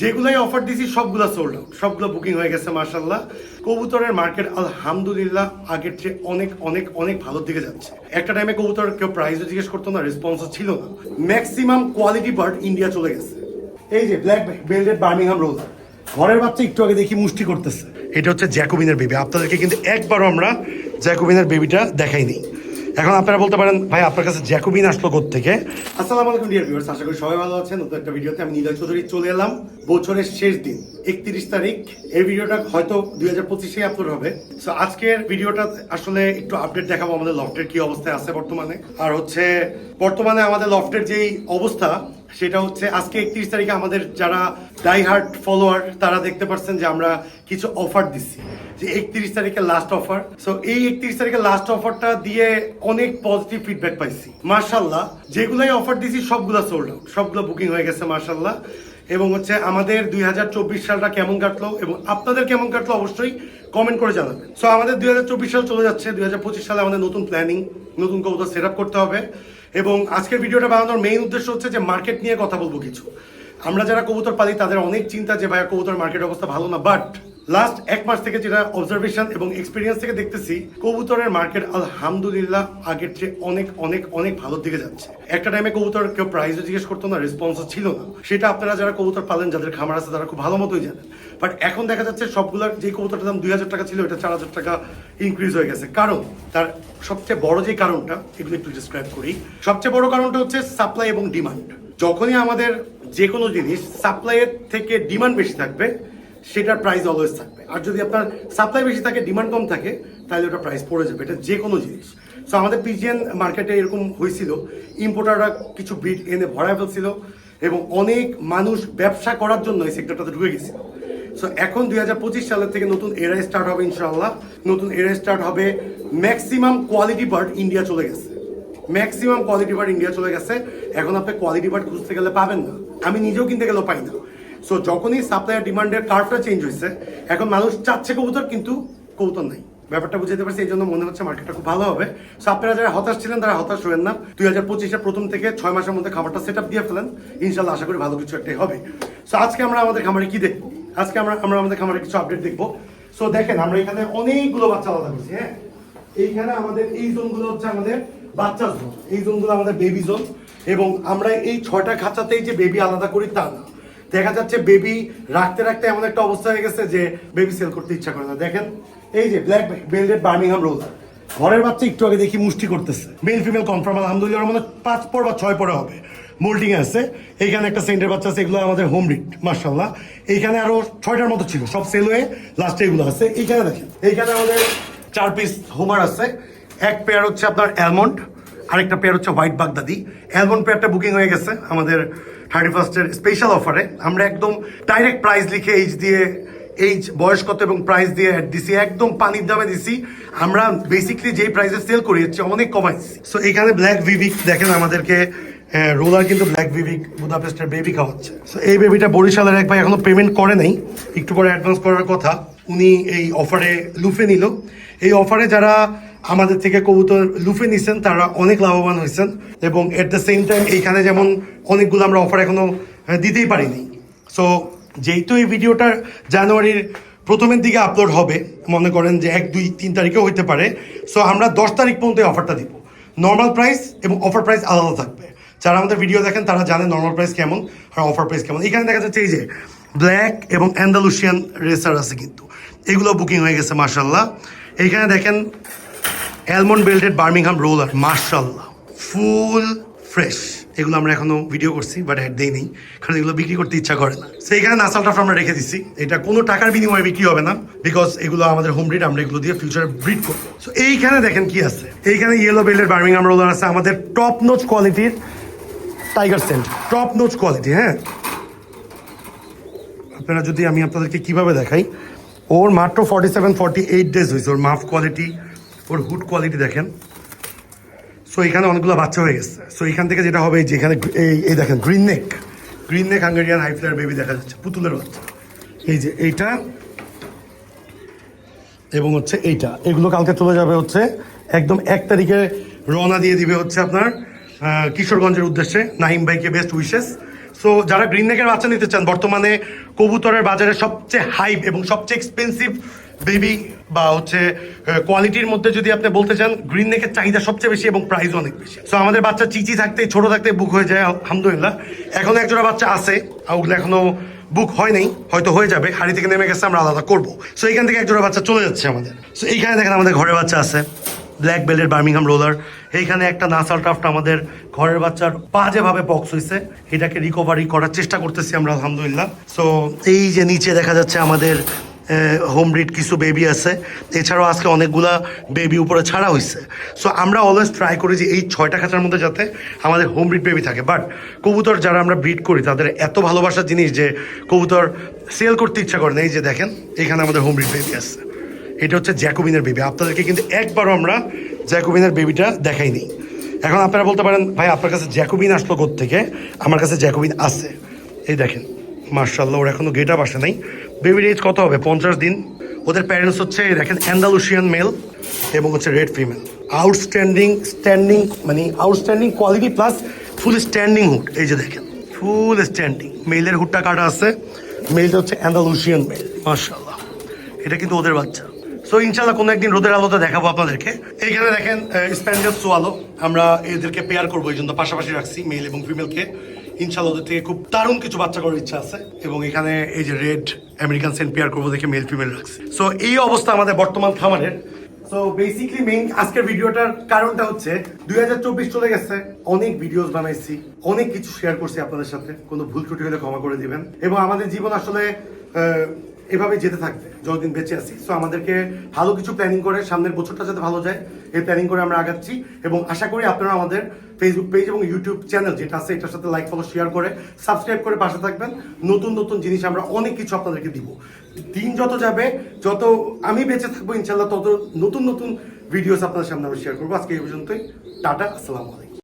যেগুলাই offer দিছি, সবগুলো sold out সবগুলো বুকিং হয়ে গেছে মার্শাল্লাহ কবুতরের মার্কেট আলহামদুলিল্লাহ, আগের চেয়ে অনেক অনেক অনেক ভালোর দিকে যাচ্ছে। একটা টাইমে কবুতর কেউ প্রাইসও জিজ্ঞেস করতো না রেসপন্সও ছিল না। ম্যাক্সিমাম কোয়ালিটি বার্ড ইন্ডিয়া চলে গেছে। এই যে ব্ল্যাক বেল্ডেড বার্মিংহাম রোজ ঘরের বাচ্চা একটু আগে দেখি মুষ্টি করতেছে। এটা হচ্ছে জ্যাকোবিনের বেবি আপনাদেরকে কিন্তু একবারও আমরা জ্যাকোবিনের বেবিটা দেখাইনি। এখন আপনারা বলতে পারেন, ভাই, আপনার কাছে জ্যাকোবিন আসলো থেকে আসসালামু আলাইকুম ডিয়ার ভিউয়ার্স আশা করি সবাই ভালো আছেন। নতুন একটা ভিডিওতে আমি নীলয় চৌধুরী চলে এলাম। বছরের শেষ দিন, একত্রিশ তারিখ। এই ভিডিওটা হয়তো দুই হাজার পঁচিশে আপলোড হবে। সো আজকের ভিডিওটা আসলে একটু আপডেট দেখাবো আমাদের লফটের কি অবস্থায় আছে বর্তমানে। আর হচ্ছে, বর্তমানে আমাদের লফটের যেই অবস্থা সেটা হচ্ছে আজকে একত্রিশ তারিখে আমাদের যারা ডাই হার্ট ফলোয়ার তারা দেখতে পাচ্ছেন যে আমরা কিছু অফার দিচ্ছি। যে একত্রিশ তারিখে লাস্ট অফার সো এই একত্রিশ তারিখে লাস্ট অফারটা দিয়ে অনেক পজিটিভ ফিডব্যাক পাইছি। মার্শাল্লাহ যেগুলাই অফার দিছি, সবগুলো সোল্ড আউট সবগুলো বুকিং হয়ে গেছে মার্শাল্লাহ এবং হচ্ছে আমাদের দুই হাজার চব্বিশ সালটা কেমন কাটলো এবং আপনাদের কেমন কাটলো অবশ্যই কমেন্ট করে জানাবেন। সো আমাদের দুই হাজার চব্বিশ সাল চলে যাচ্ছে, দুই হাজার পঁচিশ সালে আমাদের নতুন প্ল্যানিং নতুন কবুতর সেট করতে হবে। এবং আজকের ভিডিওটা বানানোর মেইন উদ্দেশ্য হচ্ছে যে মার্কেট নিয়ে কথা বলব কিছু। আমরা যারা কবুতর পালি, তাদের অনেক চিন্তা যে ভাইয়া কবুতর মার্কেট অবস্থা ভালো না বাট লাস্ট এক মাস থেকে যেটা অবজারভেশন এবং এক্সপিরিয়েন্স থেকে দেখতেছি, কবুতরের মার্কেট আলহামদুলিল্লাহ আগের চেয়ে অনেক অনেক অনেক ভালোর দিকে যাচ্ছে। একটা টাইমে কবুতর কেউ প্রাইসও জিজ্ঞেস করতো না রেসপন্সও ছিল না। সেটা আপনারা যারা কবুতর পালেন, যাদের খামার আছে, তারা খুব ভালো মতোই জানেন। বাট এখন দেখা যাচ্ছে সবগুলোর যে কবুতরটার দাম দুই হাজার টাকা ছিল, এটা চার হাজার টাকা ইনক্রিজ হয়ে গেছে। কারণ তার সবচেয়ে বড় যে কারণটা, এগুলো একটু ডিসক্রাইব করি। সবচেয়ে বড় কারণটা হচ্ছে সাপ্লাই এবং ডিমান্ড যখনই আমাদের যে কোনো জিনিস সাপ্লাইয়ের থেকে ডিমান্ড বেশি থাকবে সেটার প্রাইস অলওয়েজ থাকবে। আর যদি আপনার সাপ্লাই বেশি থাকে ডিমান্ড কম থাকে, তাহলে ওটা প্রাইস পড়ে যাবে। এটা যে কোনো জিনিস। সো আমাদের পিজিএন মার্কেটে এরকম হয়েছিল। ইম্পোর্টাররা কিছু ব্রিড এনে ভরায় ফেলছিল এবং অনেক মানুষ ব্যবসা করার জন্য এই সেক্টরটাতে ঢুকে গেছিল। সো এখন দুই হাজার পঁচিশ সালের থেকে নতুন এরাই স্টার্ট হবে ইনশাআল্লাহ। নতুন এরাই স্টার্ট হবে ম্যাক্সিমাম কোয়ালিটি বার্ড ইন্ডিয়া চলে গেছে। ম্যাক্সিমাম কোয়ালিটি বার্ড ইন্ডিয়া চলে গেছে। এখন আপনি কোয়ালিটি বার্ড খুঁজতে গেলে পাবেন না। আমি নিজেও কিনতে গেলেও পাই না। সো যখনই সাপ্লাই ডিমান্ডের কার্ভটা চেঞ্জ হয়েছে, এখন মানুষ চাচ্ছে কবুতর, কিন্তু কবুতর নাই। ব্যাপারটা বুঝতে পারছি, এই জন্য মনে হচ্ছে মার্কেটটা খুব ভালো হবে। সো আপনারা যারা হতাশ ছিলেন, তারা হতাশ হবেন না। দুই হাজার পঁচিশের প্রথম থেকে ছয় মাসের মধ্যে খাবারটা সেট আপ দিয়ে ফেলেন। ইনশাল্লাহ আশা করি ভালো কিছু একটাই হবে। সো আজকে আমরা আমাদের খামারে কি দেখব? আজকে আমরা আমরা আমাদের খামারে কিছু আপডেট দেখব। সো দেখেন, আমরা এখানে অনেকগুলো বাচ্চা আলাদা করছি হ্যাঁ? এইখানে আমাদের এই জোনগুলো হচ্ছে আমাদের বাচ্চা জোন। এই জোনগুলো আমাদের বেবি জোন। এবং আমরা এই ছয়টা খাঁচাতেই যে বেবি আলাদা করি, তা না। দেখা যাচ্ছে বেবি রাখতে রাখতে এমন একটা অবস্থা হয়ে গেছে যে বেবি সেল করতে ইচ্ছা করে না। দেখেন, এই যে ব্ল্যাক বেল্ডেড বার্মিংহাম রোলার ঘরের বাচ্চা একটু আগে দেখি মুষ্টি করতেছে। মেল ফিমেল কনফার্ম আলহামদুলিল্লাহ মানে পাঁচ পর বা ছয় পরে হবে। মোল্ডিং আছে। এইখানে একটা সেন্টার বাচ্চা আছে, এগুলো আমাদের হোম রিড মার্শাল্লাহ এইখানে আরও ছয়টার মতো ছিল, সব সেল হয়ে লাস্টে এগুলো আছে। এইখানে দেখেন, এইখানে আমাদের চার পিস হোমার আছে। এক পেয়ার হচ্ছে আপনার অ্যালমন্ড আরেকটা পেয়ার হচ্ছে হোয়াইট বাগদাদি অ্যালমন্ড পেয়ারটা বুকিং হয়ে গেছে আমাদের থার্টি ফার্স্টের স্পেশাল অফারে আমরা একদম ডাইরেক্ট প্রাইস লিখে এইচ দিয়ে এইজ বয়স কত এবং প্রাইস দিয়ে অ্যাড দিছি। একদম পানির দামে দিছি। আমরা বেসিকলি যেই প্রাইসে সেল করি হচ্ছে অনেক কমাইছি সো এখানে ব্ল্যাক ভিভিক দেখেন আমাদেরকে রোলার কিন্তু ব্ল্যাক ভিভিক বুদাপেস্টের বেবি খাওয়াচ্ছে। সো এই বেবিটা বরিশালের এক ভাই এখনও পেমেন্ট করে নাই। একটু পরে অ্যাডভান্স করার কথা। উনি এই অফারে লুফে নিল। এই অফারে যারা আমাদের থেকে কবুতর লুফে নিছেন তারা অনেক লাভবান হয়েছেন এবং এট দ্য সেম টাইম এইখানে যেমন অনেকগুলো আমরা অফার এখনও আহ, দিতেই পারিনি। সো যেহেতু এই ভিডিওটা জানুয়ারির প্রথমের দিকে আপলোড হবে মনে করেন যে এক দুই তিন তারিখেও হইতে পারে সো আমরা দশ তারিখ পর্যন্ত এই অফারটা দিব। নর্মাল প্রাইস এবং অফার প্রাইস আলাদা থাকবে। যারা আমাদের ভিডিও দেখেন তারা জানেন নর্মাল প্রাইস কেমন আর অফার প্রাইস কেমন। এখানে দেখা যাচ্ছে এই যে ব্ল্যাক এবং অ্যান্ডালুশিয়ান রেসার আছে কিন্তু। এগুলো বুকিং হয়ে গেছে মার্শাল্লাহ এইখানে দেখেন অ্যালমন্ড বেল্টেড বার্মিংহাম রোলার মার্শাল্লাহ ফুল ফ্রেশ। এগুলো আমরা এখনও ভিডিও করছি বাট অ্যাড দেই নেই, কারণ এগুলো বিক্রি করতে ইচ্ছা করে না। তো এখানে নাসালটা আমরা রেখে দিচ্ছি এটা কোনো টাকার বিনিময়ে বিক্রি হবে না বিকজ এগুলো আমাদের হোম ব্রিড আমরা এগুলো দিয়ে ফিউচারে ব্রিড করব। সো এইখানে দেখেন কি আছে। এইখানে ইয়েলো বেল্টেড বার্মিংহাম রোলার আছে, আমাদের টপ নোচ কোয়ালিটির টাইগার সেন্ট টপ নোচ কোয়ালিটি হ্যাঁ? আপনারা যদি, আমি আপনাদেরকে কীভাবে দেখাই, ওর মাত্র forty seven forty eight days হয়েছে ওর মাফ কোয়ালিটি ওর হুড কোয়ালিটি দেখেন। সো এখানে অনেকগুলো বাচ্চা হয়ে গেছে। সো এখান থেকে যেটা হবে যে এখানে এই এই দেখেন green neck green neck Hungarian high flyer baby দেখা যাচ্ছে, পুতুলের বাচ্চা। এই যে এইটা এবং হচ্ছে এইটা। এগুলো কালকে চলে যাবে হচ্ছে একদম এক তারিখে রওনা দিয়ে দিবে হচ্ছে আপনার কিশোরগঞ্জের উদ্দেশ্যে, নাহিম ভাইকে বেস্ট উইশেস সো যারা গ্রিন নেকের বাচ্চা নিতে চান, বর্তমানে কবুতরের বাজারে সবচেয়ে হাইপ এবং সবচেয়ে এক্সপেন্সিভ বেবি বা হচ্ছে কোয়ালিটির মধ্যে যদি আপনি বলতে চান গ্রিন নেকের চাহিদা সবচেয়ে বেশি এবং প্রাইস অনেক বেশি। সো আমাদের বাচ্চা চিচি থাকতে, ছোট থাকতে বুক হয়ে যায়, আলহামদুলিল্লাহ। এখনও একজোড়া বাচ্চা আছে, ওগুলো এখনও বুক হয় নাই, হয়তো হয়ে যাবে। হাড়ি থেকে নেমে গেছে, আমরা আলাদা করব। সো এইখান থেকে একজোড়া বাচ্চা চলে যাচ্ছে আমাদের। সো এইখানে দেখেন আমাদের ঘরের বাচ্চা আছে ব্ল্যাক বেলের বার্মিংহাম রোলার এইখানে একটা নাসাল টাফট আমাদের ঘরের বাচ্চার বাজেভাবে বক্স হয়েছে এটাকে রিকভারি করার চেষ্টা করতেছি আমরা, আলহামদুলিল্লাহ। সো এই যে নিচে দেখা যাচ্ছে আমাদের হোম ব্রিড কিছু বেবি আছে। এছাড়াও আজকে অনেকগুলা বেবি উপরে ছাড়া হয়েছে সো আমরা অলওয়েজ ট্রাই করি যে এই ছয়টা খাঁচার মধ্যে যাতে আমাদের হোম ব্রিড বেবি থাকে। বাট কবুতর যারা আমরা ব্রিড করি, তাদের এত ভালোবাসার জিনিস যে কবুতর সেল করতে ইচ্ছা করে এই যে দেখেন, এখানে আমাদের হোম ব্রিড বেবি আছে। এটা হচ্ছে জ্যাকোবিনের বেবি আপনাদেরকে কিন্তু একবারও আমরা জ্যাকোবিনের বেবিটা দেখাইনি এখন আপনারা বলতে পারেন, ভাই, আপনার কাছে জ্যাকোবিন আসলো থেকে আমার কাছে জ্যাকোবিন আছে। এই দেখেন মার্শাল্লাহ ওর এখনও গেট আপ আসে নাই। বেবির এজ কত হবে? পঞ্চাশ দিন। ওদের প্যারেন্টস হচ্ছে, দেখেন অ্যান্ডালুশিয়ান মেল এবং হচ্ছে রেড ফিমেল আউটস্ট্যান্ডিং স্ট্যান্ডিং মানে outstanding quality plus full standing hood এই যে দেখেন ফুল স্ট্যান্ডিং মেলের হুডটা কাটা আছে। মেলটা হচ্ছে অ্যান্ডালুশিয়ান মেল মার্শাল্লাহ এটা কিন্তু ওদের বাচ্চা। সো ইনশাল্লাহ কোনো একদিন রোদের আলোতে দেখাবো আপনাদেরকে। এইখানে দেখেন স্প্যান্ডেল সোয়ালো আমরা এদেরকে পেয়ার করব, এই জন্য পাশাপাশি রাখছি মেল এবং ফিমেলকে ইনশাল্লাহ থেকে খুব দারুণ কিছু বাচ্চা করার ইচ্ছা আছে। এবং এখানে এই যে রেড আমেরিকান সেন্ট পেয়ার করব দেখে মেল ফিমেল রাখছে। সো এই অবস্থা আমাদের বর্তমান খামারের। সো বেসিকলি মেইন আজকের ভিডিওটার কারণটা হচ্ছে, দুই হাজার চব্বিশ চলে গেছে, অনেক ভিডিওস বানাইছি, অনেক কিছু শেয়ার করছি আপনাদের সাথে। কোনো ভুল ত্রুটি হলে ক্ষমা করে দিবেন। এবং আমাদের জীবন আসলে এভাবে যেতে থাকবে, যতদিন বেঁচে আছি। সো আমাদেরকে ভালো কিছু প্ল্যানিং করে সামনের বছরটা যাতে ভালো যায়, এই প্ল্যানিং করে আমরা আগাচ্ছি। এবং আশা করি আপনারা আমাদের ফেসবুক পেজ এবং ইউটিউব চ্যানেল যেটা আছে, এটার সাথে লাইক ফলো শেয়ার করে সাবস্ক্রাইব করে পাশে থাকবেন। নতুন নতুন জিনিস আমরা অনেক কিছু আপনাদেরকে দিব। দিন যত যাবে, যত আমি বেঁচে থাকব ইনশাল্লাহ তত নতুন নতুন ভিডিওস আপনাদের সামনে আমরা শেয়ার করব। আজকে এই পর্যন্তই। টাটা, আসসালামু আলাইকুম।